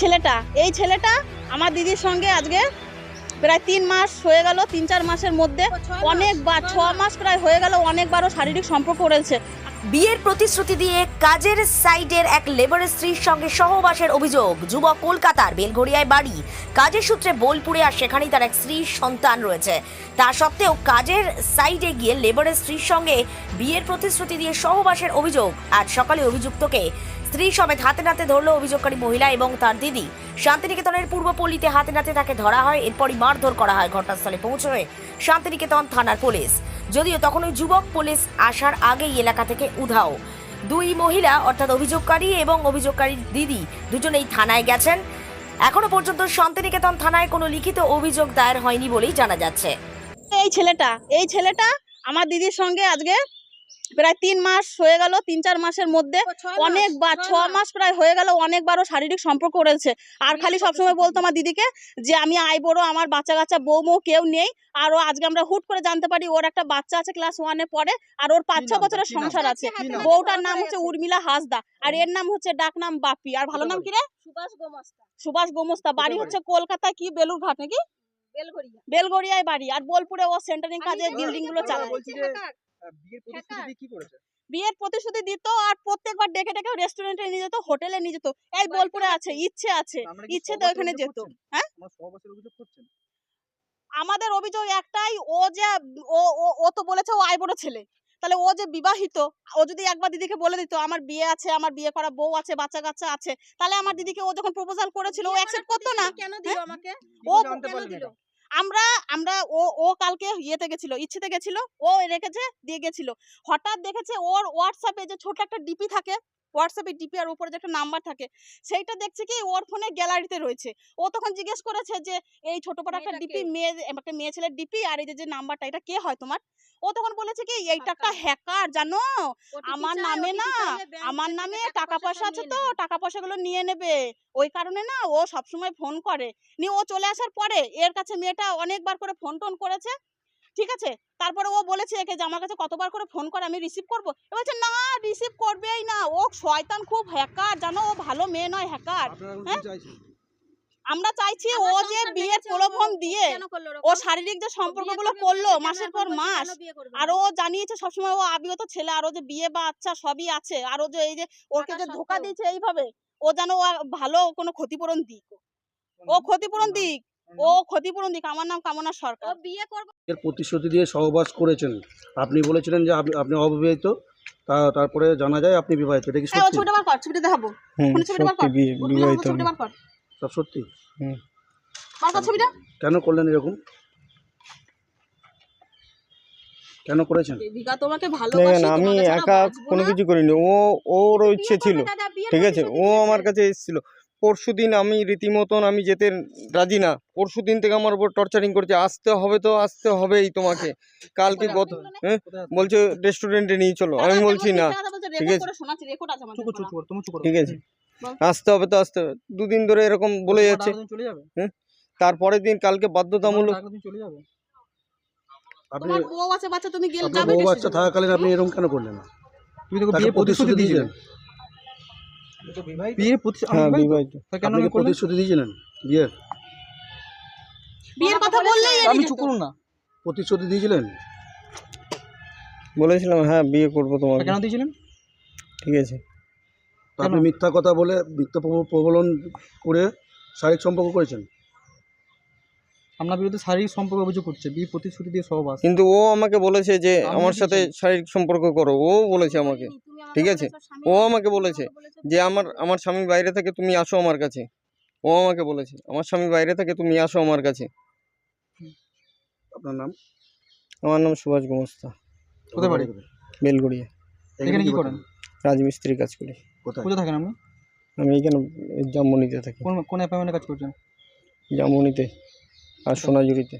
ছেলেটা এই ছেলেটা আমার দিদির সঙ্গে আজকে প্রায় তিন মাস হয়ে গেল তিন চার মাসের মধ্যে অনেকবার ছ মাস। প্রায় হয়ে গেল অনেকবারও শারীরিক সম্পর্ক করেছে বিয়ের প্রতিশ্রুতি দিয়ে কাজের সাইডের এক লেবারের স্ত্রীর সঙ্গে সহবাসের অভিযোগ। যুবক কলকাতার বেলঘড়িয়ায় বাড়ি। কাজের সূত্রে বোলপুরে আর সেখানেই তার এক স্ত্রীর সন্তান রয়েছে। তা সত্ত্বেও কাজের সাইডে গিয়ে লেবারের স্ত্রীর সঙ্গে বিয়ের প্রতিশ্রুতি দিয়ে সহবাসের অভিযোগ। আজ সকালে অভিযুক্তকে স্ত্রী সমেত হাতে নাতে ধরল অভিযোগকারী মহিলা এবং তার দিদি। শান্তিনিকেতনের পূর্বপল্লীতে হাতে নাতে তাকে ধরা হয়। এরপরই মারধর করা হয়। ঘটনাস্থলে পৌঁছয়ে শান্তিনিকেতন থানার পুলিশ। যদিও তখন ওই যুবক পুলিশ আসার আগেই এলাকা থেকে উধাও। দুই মহিলা, অর্থাৎ অভিযোগকারী এবং অভিযোগকারীর দিদি, দুজনেই থানায় গেছেন। এখনও পর্যন্ত শান্তিনিকেতন থানায় কোনো লিখিত অভিযোগ দায়ের হয়নি বলেই জানা যাচ্ছে। এই ছেলেটা এই ছেলেটা আমার দিদির সঙ্গে আজকে প্রায় তিন মাস হয়ে গেল তিন চার মাসের মধ্যে। অনেকবার ছ মাস। প্রায় হয়ে গেল অনেকবারও শারীরিক সম্পর্ক করেছে আর খালি সবসময় বলতো আমার দিদিকে যে আমি আই বড় আমার বাচ্চা কাচ্চা বউ মৌ কেউ নেই। আর ও আজকে আমরা হুট করে জানতে পারি ওর একটা বাচ্চা আছে ক্লাস ওয়ানে পড়ে আর ওর পাঁচ ছ বছরের সংসার আছে। বউটার নাম হচ্ছে উর্মিলা হাসদা আর এর নাম হচ্ছে ডাক নাম বাপি। আর ভালো নাম কি রে সুভাষ গোমস্তা। সুভাষ গোমস্তা। বাড়ি? হচ্ছে কলকাতা কি? বেলুরঘাট নাকি? বেলগড়িয়ায় বাড়ি। আর বোলপুরে ও সেন্টারিং কাজে বিল্ডিংগুলো চালায়। বিয়ের প্রতিশ্রুতি কি করেছে? বিয়ের প্রতিশ্রুতি দিত আর প্রত্যেকবার ডেকে ডেকে রেস্টুরেন্টে নিয়ে যেত হোটেলে নিয়ে যেত। এই বোলপুরে আছে ইচ্ছে আছে ইচ্ছে তো ওখানে যেত। হ্যাঁ? আমাদের অভিযোগ একটাই ও যে ও ও- ও তো বলেছে ও আইবড় ছেলে। তাহলে ও যে বিবাহিত ও যদি একবার দিদিকে বলে দিত আমার বিয়ে আছে আমার বিয়ে করা বউ আছে বাচ্চা কাচ্চা আছে তাহলে আমার দিদিকে ও যখন প্রপোজাল করেছিল ও অ্যাকসেপ্ট করতো না। কেন দিল আমাকে? ও কেন দিল? আমরা আমরা, ও ও কালকে ইয়েতে গেছিল, ইচ্ছেতে গেছিল, ও রেখেছে, দিয়ে গেছিল। হঠাৎ দেখেছে ওর হোয়াটসঅ্যাপে যে ছোট একটা ডিপি থাকে হোয়াটসঅ্যাপে ডিপি আর উপরে যে একটা নাম্বার থাকে সেইটা দেখছে কি ওর ফোনে গ্যালারিতে রয়েছে। ও তখন জিজ্ঞেস করেছে যে এই ছোট পাটা একটা ডিপি? মেয়ে একটা মেয়ে ছেলের ডিপি আর এই যে যে নাম্বারটা এটা কে হয় তোমার? ও তখন বলেছে কি এইটা একটা হ্যাকার জানো? আমার নামে না আমার নামে টাকা পয়সা আছে তো। টাকা পয়সাগুলো নিয়ে নেবে। ওই কারণে না ও সবসময় ফোন করে। নিয়ে ও চলে আসার পরে এর কাছে মেয়েটা অনেকবার করে ফোন টোন করেছে। ঠিক আছে? তারপরে ও বলেছে একে যে আমার কাছে কতবার করে ফোন করে আমি রিসিভ করব? এ বলছে না রিসিভ করবেই না। ও শয়তান খুব হ্যাকার জানো? ও ভালো মেয়ে নয় হ্যাকার হ্যাঁ? আমরা চাইছি ও যে বিয়ের প্রলোভন দিয়ে ও শারীরিক যে সম্পর্কগুলো করল মাসের পর মাস আর ও জানিয়েছে সবসময় ও আবিগত ছেলে আর ও যে বিয়ে বা আচ্ছা সবই আছে আর ও যে এই যে ওকে যে ধোকা দিয়েছে এইভাবে ও যেন ও ভালো কোনো ক্ষতিপূরণ দিক। ও ক্ষতিপূরণ দিক। ও ক্ষতিপূরণ দিক আমার নাম কামনা সরকার। বিয়ে করবে এর প্রতিশ্রুতি দিয়ে সহবাস করেছেন। আপনি বলেছিলেন যে আপনি আপনি অবিবাহিত তা তারপরে জানা যায় আপনি বিবাহিত এটা কি হ্যাঁ সত্যি? ছবিটা বার কর ছবিটা দেখাবো হুম ওখানে ছবিটা বার সত্যি কর ওখানে বিবাহিত ছবিটা বার কর। সব সত্যি? বার কর ছবিটা। কেন করলেন এরকম? কেন করেছেন? দেবিকা তোমাকে দেখেন ভালোবাসি আমি তোমাকে ছাড়া একা বাঁচবো কোনো না। কিছু করিনি। ও ওর ইচ্ছে ছিল। ঠিক আছে ও আমার কাছে এসেছিল। পরশু দিন আমি রীতিমতন আমি যেতে রাজি না। পরশু দিন থেকে আমার উপর টর্চারিং করছে। আসতে হবে তো আসতে হবেই তোমাকে। কালকে গত হ্যাঁ? কোথায় বলছে রেস্টুরেন্টে নিয়ে চলো। আমি বলছি না। ঠিক আছে। ঠিক আছে। আসতে হবে তো আসতে হবে। দুদিন ধরে এরকম বলে যাচ্ছে। তুমি তারপরের দিন কালকে বাধ্যতামূলক আপনি বউ আছে বাচ্চা তুমি গেলে যাবে বউ বাচ্চা থাকাকালীন আপনি এরকম কেন করলেন? না তুমি তো বিয়ে প্রতিশ্রুতি দিয়েছিলেন বিয়ে প্রতিশ্রুতি হ্যাঁ বিবাহিত? আপনি? প্রতিশ্রুতি দিয়েছিলেন? বিয়ের বিয়ের কথা বললেই আমি চুপ করুন না। প্রতিশ্রুতি দিয়েছিলেন? বলেছিলাম হ্যাঁ বিয়ে করব তোমার তোমাকে কেন দিয়েছিলেন? ঠিক আছে। আপনি মিথ্যা কথা বলে মিথ্যা প্রব- প্রবলন করে শারীরিক সম্পর্ক করেছেন? আপনার বিরুদ্ধে শারীরিক সম্পর্ক অভিযোগ করছে বিয়ে প্রতিশ্রুতি দিয়ে সহবাস কিন্তু ও আমাকে বলেছে যে আমার সাথে শারীরিক সম্পর্ক করো ও বলেছে আমাকে ঠিক আছে? ও আমাকে বলেছে, যে আমার আমার স্বামী বাইরে থাকে তুমি আসো আমার কাছে। ও আমাকে বলেছে আমার স্বামী বাইরে থাকে তুমি আসো আমার কাছে। আপনার নাম? আমার নাম সুভাষ গোমস্তা। কোথায় বাড়ি? বেলগড়িয়া। এখানে কি করেন? রাজমিস্ত্রি কাজ করি। কোথায়? কোথায় থাকেন আপনি? আমি এখানে জামবনিতে থাকি। কোন কোন অ্যাপার্টমেন্টে কাজ করছেন? জামবনিতে আর সোনাঝুরিতে।